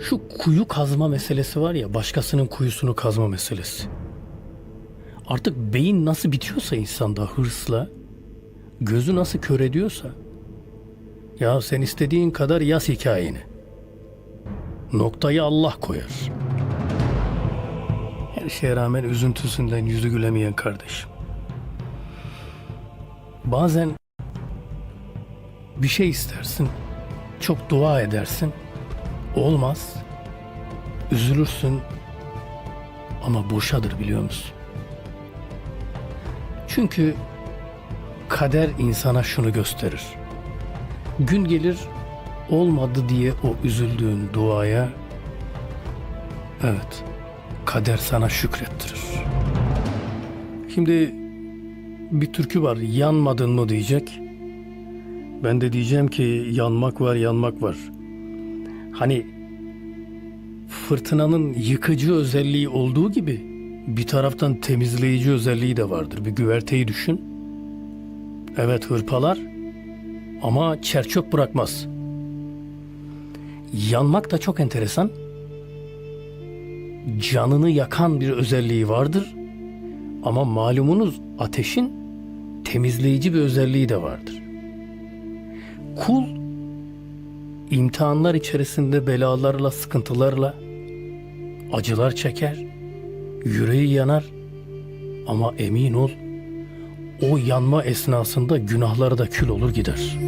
Şu kuyu kazma meselesi var ya başkasının kuyusunu kazma meselesi. Artık beyin nasıl bitiyorsa insanda hırsla, gözü nasıl kör ediyorsa ya sen istediğin kadar yaz hikayeni. Noktayı Allah koyar. Her şeye rağmen üzüntüsünden yüzü gülemeyen kardeşim. Bazen bir şey istersin, çok dua edersin, olmaz, üzülürsün ama boşadır biliyor musun? Çünkü kader insana şunu gösterir. Gün gelir olmadı diye o üzüldüğün duaya evet kader sana şükrettirir. Şimdi bir türkü var yanmadın mı diyecek. Ben de diyeceğim ki yanmak var yanmak var. Hani fırtınanın yıkıcı özelliği olduğu gibi bir taraftan temizleyici özelliği de vardır. Bir güverteyi düşün. Evet hırpalar ama çerçöp bırakmaz. Yanmak da çok enteresan. Canını yakan bir özelliği vardır. Ama malumunuz ateşin temizleyici bir özelliği de vardır. Kul imtihanlar içerisinde belalarla, sıkıntılarla acılar çeker, yüreği yanar ama emin ol o yanma esnasında günahları da kül olur gider.